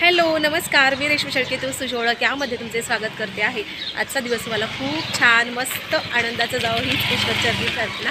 Hello नमस्कार. मी रेशमी शेळके तू सुशोळक यामध्ये तुमचे स्वागत करते आहे. आजचा दिवस मला खूप छान मस्त आनंदाचं जावं हीच ईश्वरचरणी प्रार्थना.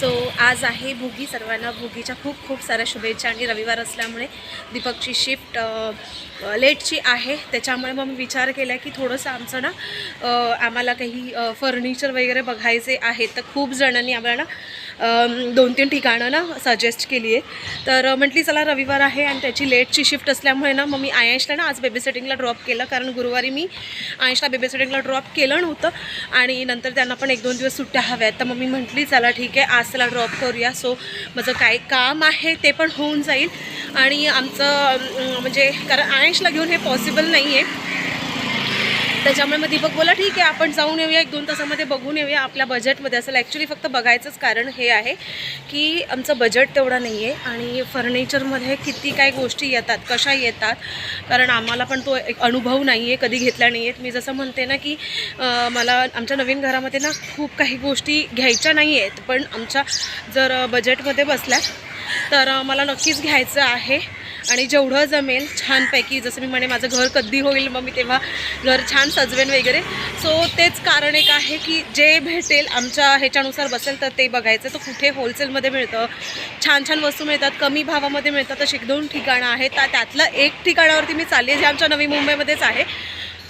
सो आज आहे भोगी. सर्वांना भोगीच्या खूप खूप साऱ्या शुभेच्छा आणि रविवार असल्यामुळे दीपकची शिफ्ट लेटची आहे. त्याच्यामुळे मग मी विचार केला की थोडंसं आमचं ना आम्हाला काही फर्निचर वगैरे बघायचे आहे तर खूप जणांनी आम्हाला ना दोन तीन ठिकाणं ना सजेस्ट केली आहे तर म्हटली चला रविवार आहे आणि त्याची लेटची शिफ्ट असल्यामुळे ना मग मी आयशला ना आज बेबी सेटिंगला ड्रॉप केलं. कारण गुरुवारी मी आयशला बेबी सेटिंगला ड्रॉप केलं नव्हतं आणि नंतर त्यांना पण एक दोन दिवस सुट्ट्या हव्यात. तर मग मी म्हटली चला ठीक आहे आज त्याला ड्रॉप करूया. सो माझं काय काम आहे ते पण होऊन जाईल. आणि आमचं म्हणजे कारण आयशला घेऊन हे पॉसिबल नाही आहे त्याच्यामुळे मग दीपक बोला ठीक आहे आपण जाऊन येऊया एक दोन तासामध्ये बघून येऊया आपल्या बजेटमध्ये असेल ॲक्च्युली फक्त बघायचंच कारण हे आहे की आमचं बजेट तेवढं नाही आहे आणि फर्निचरमध्ये किती काय गोष्टी येतात कशा येतात कारण आम्हाला पण तो एक अनुभव नाही आहे कधी घेतला नाही आहेत मी जसं म्हणते ना की मला आमच्या नवीन घरामध्ये ना खूप काही गोष्टी घ्यायच्या नाही आहेत पण आमच्या जर बजेटमध्ये बसल्या तर मला नक्कीच घ्यायचं आहे. आणि जेवढं जमेल छानपैकी जसं मी म्हणे माझं घर कधी होईल मग मी तेव्हा घर छान सजवेन वगैरे. सो तेच कारण एक आहे की जे भेटेल आमच्या ह्याच्यानुसार बसेल तर ते बघायचं. तर कुठे होलसेलमध्ये मिळतं छान छान वस्तू मिळतात कमी भावामध्ये मिळतात अशी एक दोन ठिकाणं आहेत. त्यातलं एक ठिकाणावरती मी चालली आहे जे आमच्या नवी मुंबईमध्येच आहे.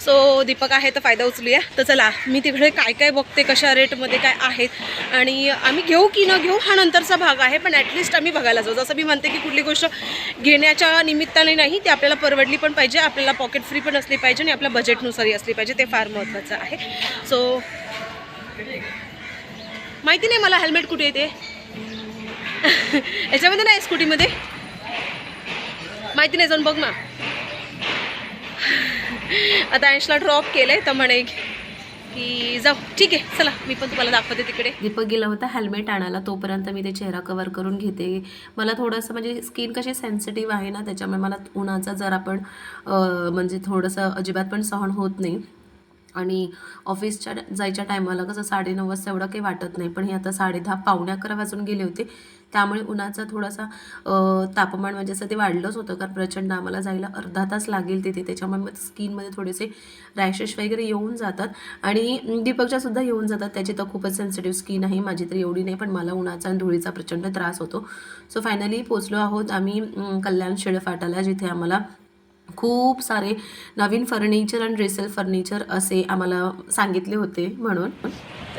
सो दीपक आहे तर फायदा उचलूया. तर चला मी तिकडे काय काय बघते कशा रेटमध्ये काय आहेत आणि आम्ही घेऊ की न घेऊ हा नंतरचा भाग आहे पण ॲटलिस्ट आम्ही बघायला जाऊ. जसं मी म्हणते की कुठली गोष्ट घेण्याच्या निमित्ताने नाही ती आपल्याला परवडली पण पाहिजे आपल्याला पॉकेट फ्री पण असली पाहिजे आणि आपल्या बजेटनुसारही असली पाहिजे ते फार महत्त्वाचं आहे. सो माहिती नाही मला हेल्मेट कुठे येते? याच्यामध्ये नाही स्कूटीमध्ये माहिती नाही जाऊन बघ ना. आता अंशला ड्रॉप केलंय तर म्हणे की जाऊ ठीक आहे चला मी पण तुम्हाला दाखवते तिकडे. दीपक गेला होता हेल्मेट आणायला. तोपर्यंत मी ते चेहरा कवर करून घेते. मला थोडंसं म्हणजे स्किन कशी सेन्सिटिव्ह आहे ना त्याच्यामुळे मला उन्हाचा जर आपण म्हणजे थोडंसं अजिबात पण सहन होत नाही. आणि ऑफिसच्या जायच्या टायमाला कसं साडेनऊ वाजता एवढं काही वाटत नाही. पण हे आता साडेदहा पावणे अकरा वाजून गेले होते. त्यामुळे उन्हाचा थोडासा तापमान म्हणजे असं ते वाढलंच होतं. कारण प्रचंड आम्हाला जायला अर्धा तास लागेल तिथे. त्याच्यामुळे मग स्किनमध्ये थोडेसे रॅशेस वगैरे येऊन जातात. आणि दीपकच्या सुद्धा येऊन जातात. त्याची तर खूपच सेन्सिटिव्ह स्किन आहे. माझी तर एवढी नाही पण मला उन्हाचा आणि धुळीचा प्रचंड त्रास होतो. सो फायनली पोचलो आहोत आम्ही कल्याण शेळफाटाला जिथे आम्हाला खूप सारे नवीन फर्निचर आणि रिसेल फर्निचर असे आम्हाला सांगितले होते म्हणून.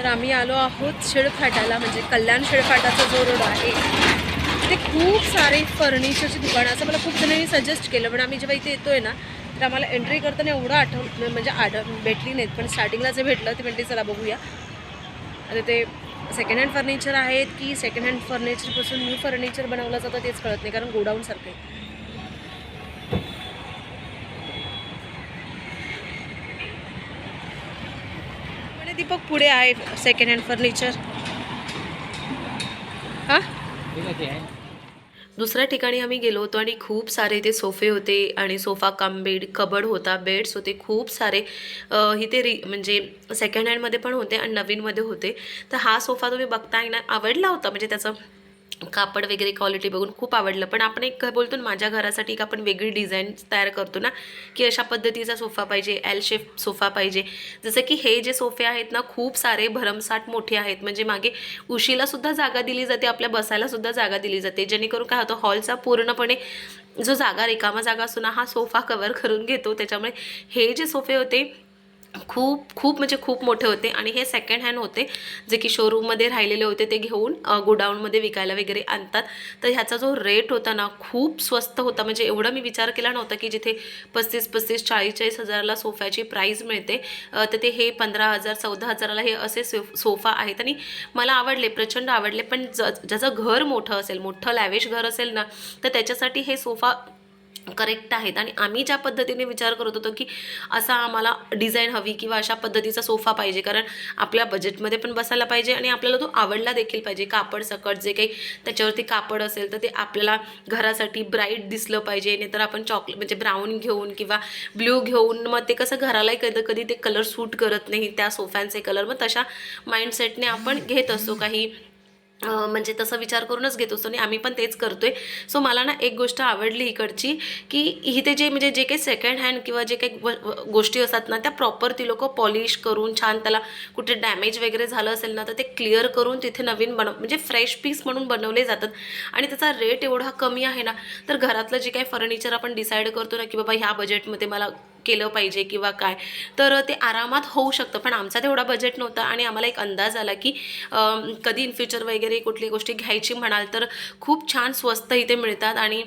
तर आम्ही आलो आहोत शेळफाटाला म्हणजे कल्याण शेळफाटाचा जो रोड आहे. ते खूप सारे फर्निचरची दुकानं असं मला खूप जणांनी सजेस्ट केलं पण आम्ही जेव्हा इथे येतोय ना तर आम्हाला एंट्री करताना एवढं आठवण म्हणजे आठ भेटली नाहीत. पण स्टार्टिंगला जे भेटलं ते म्हणते चला बघूया. आता ते सेकंड हँड फर्निचर आहेत की सेकंड हँड फर्निचरपासून न्यू फर्निचर बनवलं जातं तेच कळत नाही कारण गोडाऊनसारखं आहे. बघ पुढे आहे सेकंड हँड फर्निचर हां? दुसऱ्या ठिकाणी आम्ही गेलो होतो आणि खूप सारे ते सोफे होते आणि सोफा कम बेड कबड होता बेड्स होते खूप सारे इथे रि म्हणजे सेकंड हँडमध्ये पण होते आणि नवीनमध्ये होते. तर हा सोफा तुम्ही बघताय ना आवडला होता? म्हणजे त्याचं कापड वगैरे क्वालिटी बघून खूप आवडलं. पण आपण एक बोलतो ना माझ्या घरासाठी एक आपण वेगळी डिझाईन तयार करतो ना की अशा पद्धतीचा सोफा पाहिजे एल शेप सोफा पाहिजे. जसं की हे जे सोफे आहेत ना खूप सारे भरमसाठ मोठे आहेत. म्हणजे मागे उशीला सुद्धा जागा दिली जाते आपल्या बसायला सुद्धा जागा दिली जाते. जेणेकरून काय होतं हॉलचा पूर्णपणे जो जागा रिकामा जागा असतो ना हा सोफा कवर करून घेतो. त्याच्यामुळे हे जे सोफे होते खूप खूप म्हणजे खूप मोठे होते. आणि हे सेकंड हँड होते जे की शोरूममध्ये राहिलेले होते ते घेऊन गोडाऊनमध्ये विकायला वगैरे आणतात. तर ह्याचा जो रेट होता ना खूप स्वस्त होता. म्हणजे एवढा मी विचार केला नव्हता की जिथे पस्तीस पस्तीस चाळीस चाळीस हजाराला सोफ्याची प्राईज मिळते तर ते हे पंधरा हजार चौदा हजाराला हे असे सोफा आहेत. आणि मला आवडले प्रचंड आवडले. पण ज ज्याचं घर मोठं असेल मोठं लॅवेश घर असेल ना तर त्याच्यासाठी हे सोफा करेक्ट आहेत. आणि आम्ही ज्या पद्धतीने विचार करत होतो की असा आम्हाला डिझाईन हवी किंवा अशा पद्धतीचा सोफा पाहिजे. कारण आपल्या बजेटमध्ये पण बसायला पाहिजे आणि आपल्याला तो आवडला देखील पाहिजे. कापड सकट जे काही त्याच्यावरती कापड असेल तर ते आपल्याला घरासाठी ब्राईट दिसलं पाहिजे. नाहीतर आपण चॉकलेट म्हणजे ब्राऊन घेऊन किंवा ब्ल्यू घेऊन मग ते कसं घरालाही कधी कधी ते कलर सूट करत नाही त्या सोफ्यांचे कलर मग तशा माइंडसेटने आपण घेत असतो. काही म्हणजे तसा विचार करूनच घेत असतो आणि आम्ही पण तेच करतो आहे सो मला ना एक गोष्ट आवडली इकडची की इथे जे म्हणजे जे काही सेकंड हँड किंवा जे काही गोष्टी असतात ना त्या प्रॉपर ती लोक पॉलिश करून छान त्याला कुठे डॅमेज वगैरे झालं असेल ना तर ते क्लिअर करून तिथे नवीन बनव म्हणजे फ्रेश पीस म्हणून बनवले जातात. आणि त्याचा रेट एवढा कमी आहे ना तर घरातलं जे काही फर्निचर आपण डिसाईड करतो ना की बाबा ह्या बजेटमध्ये मला केलं पाहिजे किंवा काय तर ते आरामात होऊ शकतं. पण आमचा तेवढा बजेट नव्हता आणि आम्हाला एक अंदाज आला की कधी इन फ्युचर वगैरे कुठली गोष्टी घ्यायची म्हणाल तर खूप छान स्वस्त इथे मिळतात आणि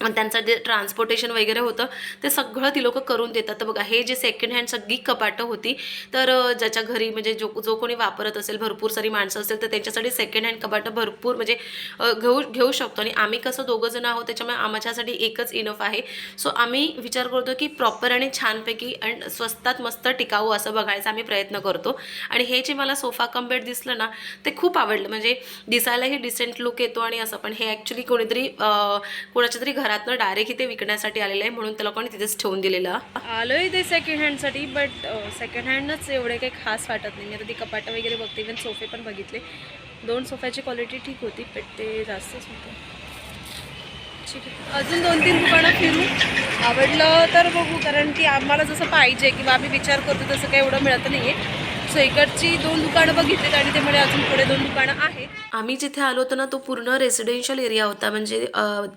त्यांचं जे ट्रान्सपोर्टेशन वगैरे होतं ते सगळं ती लोकं करून देतात. तर बघा हे जे सेकंड हँड सगळी कपाटं होती तर ज्याच्या घरी म्हणजे जो जो कोणी वापरत असेल भरपूर सारी माणसं असेल तर त्यांच्यासाठी सेकंड हँड कपाटं भरपूर म्हणजे घेऊ घेऊ शकतो. आणि आम्ही कसं दोघं जण आहोत त्याच्यामुळे आमच्यासाठी एकच इनफ आहे. सो आम्ही विचार करतो की प्रॉपर आणि छानपैकी आणि स्वस्तात मस्त टिकाऊ असं बघायचा आम्ही प्रयत्न करतो. आणि हे जे मला सोफा कम्बेड दिसलं ना ते खूप आवडलं. म्हणजे दिसायलाही डिसेंट लुक येतो आणि असं पण हे ॲक्च्युली कोणीतरी कोणाच्या तरी घरातनं डायरेक्ट इथे विकण्यासाठी आलेलं आहे म्हणून त्याला कोणी तिथेच ठेवून दिलेलं. आलो इथे सेकंड हँडसाठी बट सेकंड हँडच एवढे काही खास वाटत नाही. मी आता ती कपाटं वगैरे बघते इव्हन सोफे पण बघितले. दोन सोफ्याची क्वालिटी ठीक होती बट ते जास्तच होतं. ठीक आहे. अजून दोन तीन दुकानं फिरू. आवडलं तर बघू कारण की आम्हाला जसं पाहिजे किंवा आम्ही विचार करतो तसं काही एवढं मिळत नाही आहे इकडची दोन दुकानं बघितलीत आणि ते म्हणजे अजून पुढे दोन दुकानं आहेत. आम्ही जिथे आलो होतो ना तो पूर्ण रेसिडेन्शियल एरिया होता. म्हणजे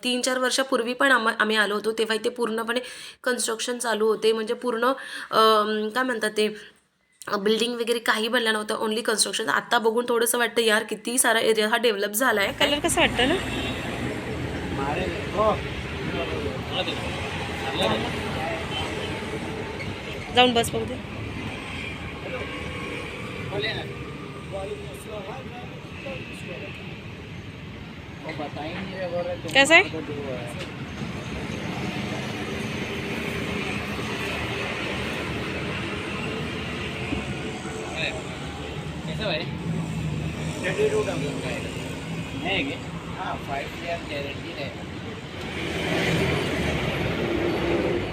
तीन चार वर्षापूर्वी पण आम आम्ही आलो होतो. तेव्हा इथे पूर्णपणे कन्स्ट्रक्शन चालू होते. म्हणजे पूर्ण काय म्हणतात ते बिल्डिंग वगैरे काही बनलं नव्हतं. ओन्ली कन्स्ट्रक्शन आता बघून थोडंसं वाटतं यार किती सारा एरिया हा डेव्हलप झाला आहे कलर कसं वाटतं ना? जाऊन बस बघू दे कसं आहे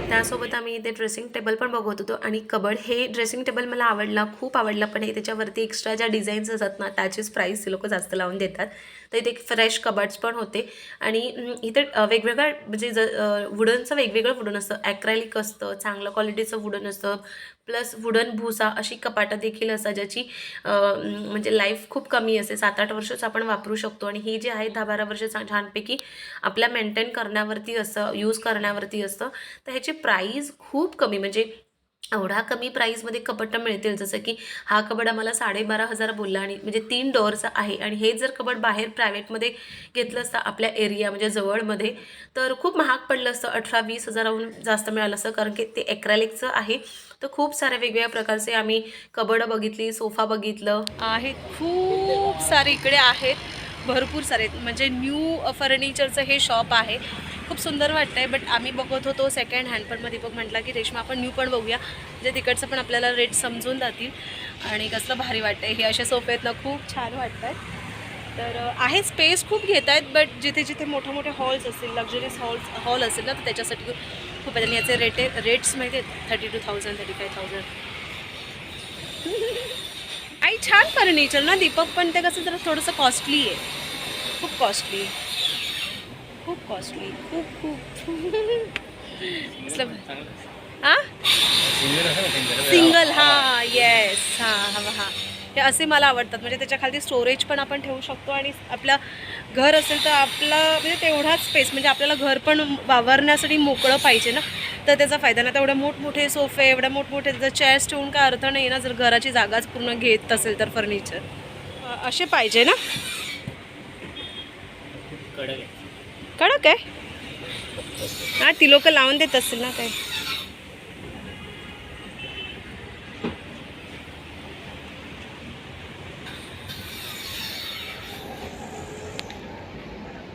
त्यासोबत आम्ही इथे ड्रेसिंग टेबल पण बघत होतो आणि कबड हे ड्रेसिंग टेबल मला आवडला खूप आवडला पण हे त्याच्यावरती एक्स्ट्रा ज्या डिझाईन्स असतात ना त्याचीच प्राईस ते लोक जास्त लावून देतात. तर इथे फ्रेश कबाड्स पण होते. आणि इथे वेगवेगळ्या म्हणजे ज वुडनचं वेगवेगळं वुडन असतं. ॲक्रॅलिक असतं चांगलं क्वालिटीचं वुडन असतं. प्लस वुडन भुसा अशी कपाटं देखील असतात ज्याची म्हणजे लाईफ खूप कमी असते. सात आठ वर्षच आपण वापरू शकतो. आणि ही जी आहे दहा बारा वर्ष छानपैकी आपल्या मेंटेन करण्यावरती असं यूज करण्यावरती असतं. तर ह्याची प्राईज खूप कमी. म्हणजे एवढा कमी प्राईजमध्ये कपाटं मिळतील जसं की हा कबड आम्हाला साडेबारा हजार बोलला आणि म्हणजे तीन डोअरचा आहे आणि हे जर कबड बाहेर प्रायव्हेटमध्ये घेतलं असतं आपल्या एरिया म्हणजे जवळमध्ये तर खूप महाग पडलं असतं. अठरा वीस हजाराहून जास्त मिळालं असतं. कारण की ते ॲक्रॅलिकचं आहे. तर खूप साऱ्या वेगवेगळ्या प्रकारचे आम्ही कबडं बघितली सोफा बघितलं. आहेत खूप सारे इकडे आहेत. भरपूर सारे म्हणजे न्यू फर्निचरचं हे शॉप आहे. खूप सुंदर वाटतं आहे बट आम्ही बघत होतो सेकंड हँड पण मग दीपक म्हटला की रेशमा आपण न्यू पण बघूया म्हणजे तिकडचं पण आपल्याला रेट समजून जातील. आणि कसलं भारी वाटतं हे असे सोपे आहेत ना खूप छान वाटत आहेत तर आहे स्पेस खूप घेत आहेत बट जिथे जिथे मोठे मोठे हॉल्स असतील लक्झरियस हॉल्स हॉल असेल ना तर त्याच्यासाठी खूप आहेत आणि याचे रेट रेट्स माहिती आहेत thirty two thousand thirty five thousand आई छान फर्निचर ना दीपक पण ते कसं जरा थोडंसं कॉस्टली आहे. खूप कॉस्टली खूप कॉस्टली खूप खूप. हां सिंगल हां येस हां हां हां. हे असे मला आवडतात. म्हणजे त्याच्याखाली स्टोरेज पण आपण ठेवू शकतो आणि आपलं घर असेल तर आपलं म्हणजे तेवढाच स्पेस म्हणजे आपल्याला घर पण वावरण्यासाठी मोकळं पाहिजे ना. तर त्याचा फायदा नाही. तर एवढे मोठमोठे सोफे एवढे मोठमोठे जर चेअर्स ठेवून काय अर्थ नाही ना जर घराची जागाच पूर्ण घेत असेल तर फर्निचर असे पाहिजे ना. कडक आहे हां ती लोक लावून देत असतील ना काय?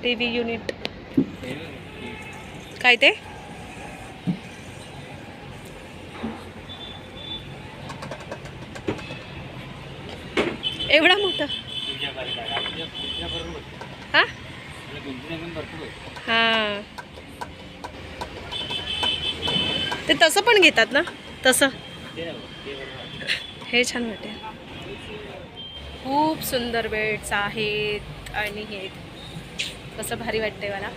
T V unit. काय ते? एवढा मोठा? हा. ते तसं पण घेतात ना? तसं. हे छान वाटेल खूप सुंदर बेड्स आहेत आणि हे. कसं भारी वाटतंय मला.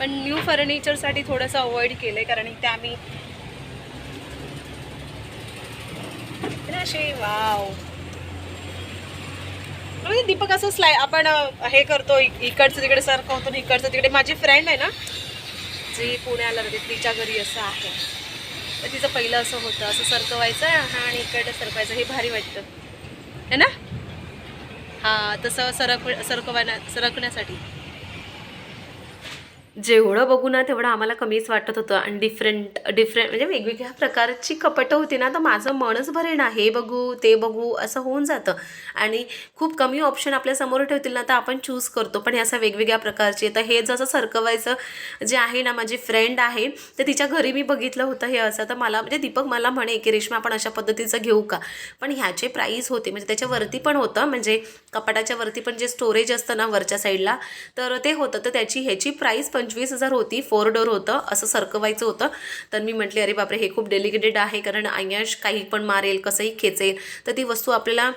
पण न्यू फर्निचरसाठी थोडंसं अवॉइड केलं आहे कारण इथे आम्ही. ना असे वाव म्हणजे दीपक असं स्लाय आपण हे करतो इकडचं तिकडे सारखं होतो इकडचं तिकडे. माझी फ्रेंड आहे ना जी पुण्याला राहते तिच्या घरी असं आहे. तर तिचं पहिलं असं होतं असं सरकवायचं हा आणि इकडे सरकवायचं हे भारी वाटतं. है ना? हां तसं सरक सरकवायला सरकण्यासाठी. जेवढं बघू ना तेवढं आम्हाला कमीच वाटत होतं. आणि डिफरंट डिफरंट म्हणजे वेगवेगळ्या प्रकारची कपटं होती ना तर माझं मनच भरे ना हे बघू ते बघू असं होऊन जातं. आणि खूप कमी ऑप्शन आपल्यासमोर ठेवतील ना तर आपण चूज करतो. पण हे असं वेगवेगळ्या प्रकारचे तर हे जसं सरकवायचं जे आहे ना माझी फ्रेंड आहे तर तिच्या घरी मी बघितलं होतं हे असं. तर मला म्हणजे दीपक मला म्हणे की रेश्मा आपण अशा पद्धतीचं घेऊ का? पण ह्याचे प्राईस होते. म्हणजे त्याच्यावरती पण होतं. म्हणजे कपाटाच्या वरती पण जे स्टोरेज असतं ना वरच्या साईडला तर ते होतं. तर त्याची ह्याची प्राईस पंचवीस हजार होती फोर डोर होतं असं सरकवायचं होतं. तर मी म्हटले अरे बापरे हे खूप डेलिकेटेड आहे कारण आयश काही पण मारेल कसंही खेचेल. तर ती वस्तू आपल्याला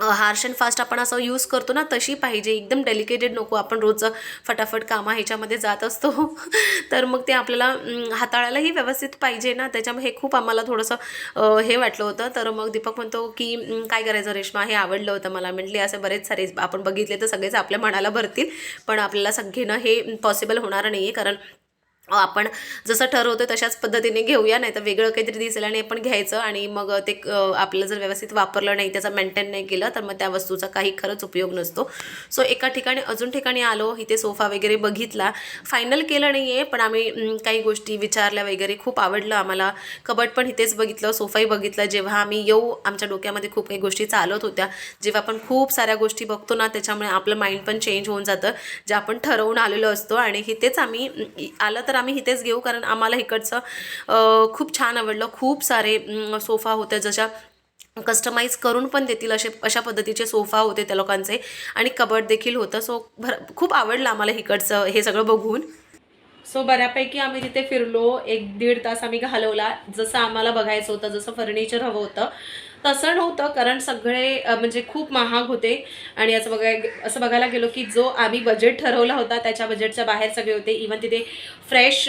हार्श अँड फास्ट आपण असं यूज करतो ना तशी पाहिजे. एकदम डेलिकेटेड नको आपण रोजचं फटाफट कामा ह्याच्यामध्ये जात असतो. तर मग ते आपल्याला हाताळायलाही व्यवस्थित पाहिजे ना. त्याच्यामुळे हे खूप आम्हाला थोडंसं हे वाटलं होतं. तर मग दीपक म्हणतो की काय करायचं रेश्मा? हे आवडलं होतं मला. म्हटले असे बरेच सारे आपण बघितले तर सगळेच आपल्या मनाला भरतील. पण आपल्याला सगळेनं हे पॉसिबल होणार नाही आहे कारण आपण जसं ठरवतो तशाच पद्धतीने घेऊया नाही तर वेगळं काहीतरी दिसेल आणि आपण घ्यायचं आणि मग ते आपलं जर व्यवस्थित वापरलं नाही त्याचा मेंटेन नाही केलं तर मग त्या वस्तूचा काही खरंच उपयोग नसतो. सो एका ठिकाणी अजून ठिकाणी आलो इथे सोफा वगैरे बघितला. फायनल केलं नाही आहे पण आम्ही काही गोष्टी विचारल्या वगैरे खूप आवडलं आम्हाला. कबट पण इथेच बघितलं सोफाही बघितलं. जेव्हा आम्ही येऊ आमच्या डोक्यामध्ये खूप काही गोष्टी चालत होत्या. जेव्हा आपण खूप साऱ्या गोष्टी बघतो ना त्याच्यामुळे आपलं माइंड पण चेंज होऊन जातं. जे आपण ठरवून आलेलो असतो आणि इथेच आम्ही आलं तर आम्ही इथेच घेऊ कारण आम्हाला इकडचं खूप छान आवडलं. खूप सारे सोफा होते जशा कस्टमाइज करून पण देतील असे अशा पद्धतीचे सोफा होते त्या लोकांचे. आणि कबड देखील होतं. सो भर खूप आवडलं आम्हाला इकडचं हे सगळं बघून. सो बऱ्यापैकी आम्ही तिथे फिरलो. एक दीड तास आम्ही घालवला. जसं आम्हाला बघायचं होतं जसं फर्निचर हवं होतं तसं नव्हतं कारण सगळे म्हणजे खूप महाग होते. आणि असं बघाय असं बघायला गेलो की जो आम्ही बजेट ठरवला होता त्याच्या बजेटच्या बाहेर सगळे होते. इवन तिथे फ्रेश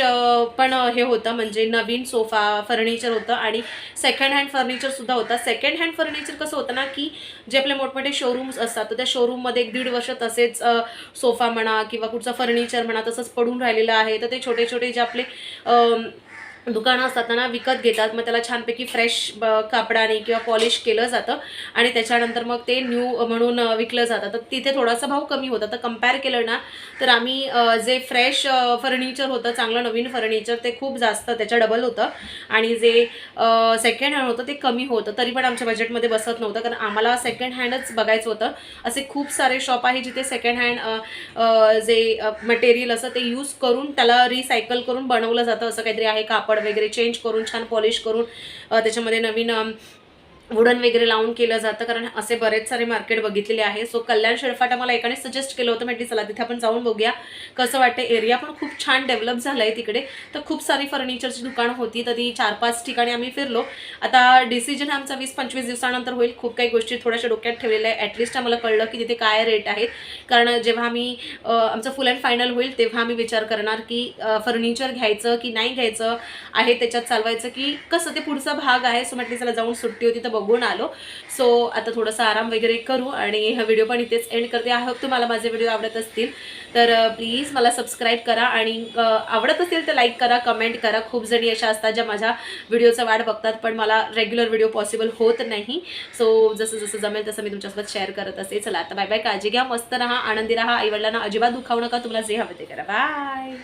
पण हे होतं म्हणजे नवीन सोफा फर्निचर होतं आणि सेकंड हँड फर्निचरसुद्धा होता. सेकंड हँड फर्निचर कसं होतं ना की जे आपले मोठमोठे शोरूम्स असतात तर त्या शोरूममध्ये एक दीड वर्ष तसेच सोफा म्हणा किंवा कुठचं फर्निचर म्हणा तसंच पडून राहिलेलं आहे. तर ते छोटे छोटे जे आपले दुकानं असतात ना विकत घेतात मग त्याला छानपैकी फ्रेश ब कापडाने किंवा पॉलिश केलं जातं. आणि त्याच्यानंतर मग ते न्यू म्हणून विकलं जातं. तर तिथे थोडासा भाव कमी होता. तर कंपेअर केलं ना तर आम्ही जे फ्रेश फर्निचर होतं चांगलं नवीन फर्निचर ते खूप जास्त त्याच्या डबल होतं. आणि जे सेकंड हँड होतं ते कमी होतं. तरी पण आमच्या बजेटमध्ये बसत नव्हतं. कारण आम्हाला सेकंड हँडच बघायचं होतं. असे खूप सारे शॉप आहे जिथे सेकंड हँड जे मटेरियल असं ते यूज करून त्याला रिसायकल करून बनवलं जातं. असं काहीतरी आहे कापड वगैरे चेंज करून छान पॉलिश करून त्याच्यामध्ये नवीन वुडन वगैरे लावून केलं जातं कारण असे बरेच सारे मार्केट बघितलेले आहे. सो कल्याण शेळफाटा मला एकाने सजेस्ट केलं होतं. म्हटली चला तिथे आपण जाऊन बघूया कसं वाटतं एरिया पण खूप छान डेव्हलप झालं आहे तिकडे. तर खूप सारी फर्निचरची दुकानं होती. तर ती चार पाच ठिकाणी आम्ही फिरलो. आता डिसिजन आमचा वीस पंचवीस दिवसानंतर होईल. खूप काही गोष्टी थोड्याशा डोक्यात ठेवलेल्या आहे ॲटलिस्ट आम्हाला कळलं की तिथे काय रेट आहेत. कारण जेव्हा आम्ही आमचं फुल अँड फायनल होईल तेव्हा आम्ही विचार करणार की फर्निचर घ्यायचं की नाही घ्यायचं आहे त्याच्यात चालवायचं की कसं ते पुढचा भाग आहे. सो म्हटली चला जाऊन सुट्टी होती तर बघून आलो. सो आता थोडासा आराम वगैरे करू आणि हा व्हिडिओ पण इथेच एंड करते. आय होप तुम्हाला माझे व्हिडिओ आवडत असतील. तर प्लीज मला सबस्क्राईब करा आणि आवडत असेल तर लाईक करा कमेंट करा. खूप जणी अशा असतात ज्या माझ्या व्हिडिओचा वाट बघतात पण मला रेग्युलर व्हिडिओ पॉसिबल होत नाही. सो जसं जसं जमेल तसं मी तुमच्यासोबत शेअर करत असते चला आता बाय बाय काळजी घ्या मस्त राहा आनंदी राहा. आईवडिलांना अजिबात दुखावू नका. तुम्हाला जे हवं ते करा. बाय